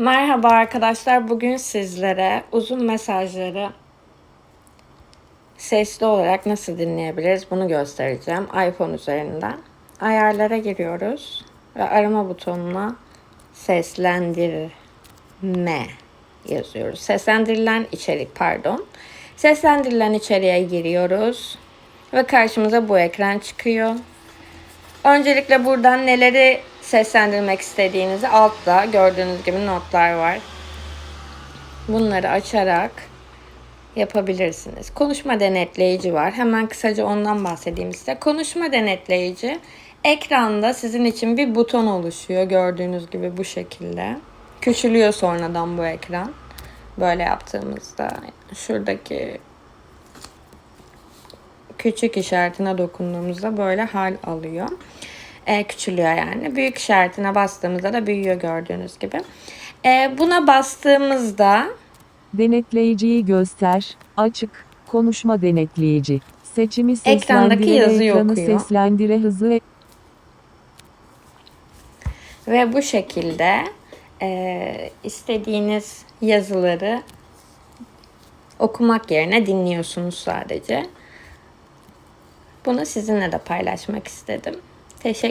Merhaba arkadaşlar. Bugün sizlere uzun mesajları sesli olarak nasıl dinleyebiliriz bunu göstereceğim iPhone üzerinden. Ayarlara giriyoruz ve arama butonuna seslendirme yazıyoruz. Seslendirilen içerik pardon. Seslendirilen içeriğe giriyoruz ve karşımıza bu ekran çıkıyor. Öncelikle buradan neleri seslendirmek istediğinizi altta gördüğünüz gibi notlar var. Bunları açarak yapabilirsiniz. Konuşma denetleyici var. Hemen kısaca ondan bahsedeyim size. Konuşma denetleyici ekranda sizin için bir buton oluşuyor. Gördüğünüz gibi bu şekilde. Küçülüyor sonradan bu ekran. Böyle yaptığımızda şuradaki küçük işaretine dokunduğumuzda böyle hal alıyor. E, küçülüyor yani. Büyük işaretine bastığımızda da büyüyor gördüğünüz gibi. E, buna bastığımızda Denetleyiciyi göster. Açık. Konuşma denetleyici. Seçimi seslendire ekranı okuyor. seslendire hızı ve bu şekilde e, istediğiniz yazıları okumak yerine dinliyorsunuz sadece. Bunu sizinle de paylaşmak istedim. Teşekkür